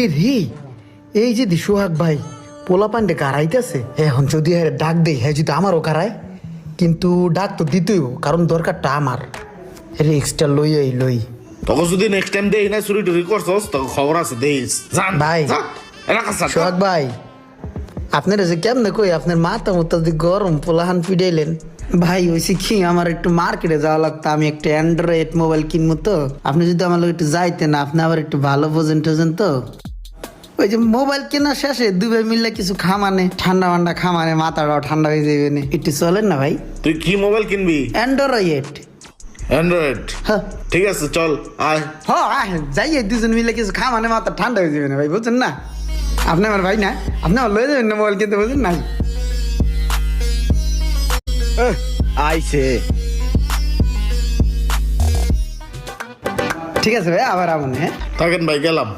বাপরে রে এই যে সোহাগ ভাই পোলা পান্ডে কারাইতেছে এখন যদি এর ডাক দেই হ্যাঁ যদি আমারও কারায়। কিন্তু ডাক তো দিতেই কারণ দরকারটা আমার। রিক্সটা লই এই লই। তোকে যদি নেক্সট টাইম দেই না চুরি টুরি করছস তোকে খবর আছে দেইস জান ভাই। সোহাগ ভাই আপনারা যে কেমনে কই আপনার মাথা মতো গরম পোলাহান পিডাইলেন। ভাই ওইসে কি আমার একটু মার্কেটে যাওয়া লাগতো আমি একটা অ্যান্ড্রয়েড মোবাইল কিনবো তো। আপনি যদি আমার একটু যাইতেন আপনি আবার একটু ভালো বোঝেন টোজেন তো। ওই যে মোবাইল কেনা শেষে দুবে মিললে কিছু খামানে ঠান্ডা মান্ডা খামানে মাথাটাও ঠান্ডা হয়ে যাবে না। একটু চলেন না ভাই। তুই কি মোবাইল কিনবি? অ্যান্ড্রয়েড। অ্যান্ড্রয়েড? হ্যাঁ। ঠিক আছে চল আয়। হ্যাঁ যাই দুজন মিলে কিছু খামানে মাথা ঠান্ডা হয়ে যাবে না ভাই বুঝছেন না? আপনি আমার ভাই না? আপনি আমার লয়ে যাবেন না মোবাইল কিনতে বুঝছেন না? আইছে। ঠিক আছে ভাই আবার আমন হ্যাঁ? থাকেন ভাই গেলাম।